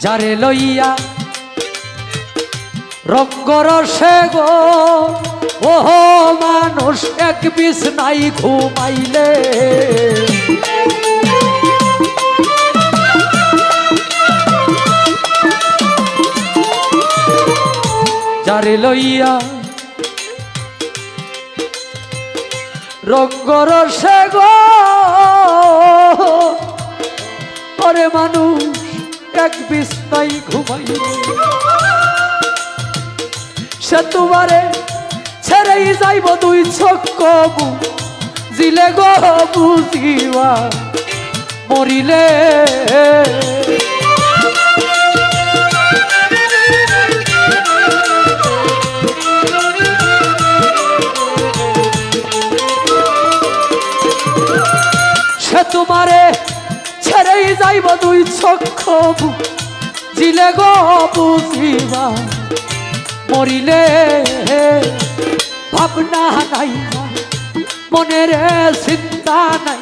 যারে লইয়া রঙ্গরসে গো ও মানুষ, এক বিষ নাই ঘুমাইলে। যারে লইয়া রঙ্গরসে গো মানুষ এক বিছনাই ঘুমাই। সে তোমারে ছেড়েই যাইব দুই চক্ষ জিলে গো বুঝিবা মরিলে। তোমারে যাইব দুই চক্ষু জিলে গো বুঝিবা মরিলে ভাবনা নাই মনের চিন্তা নাই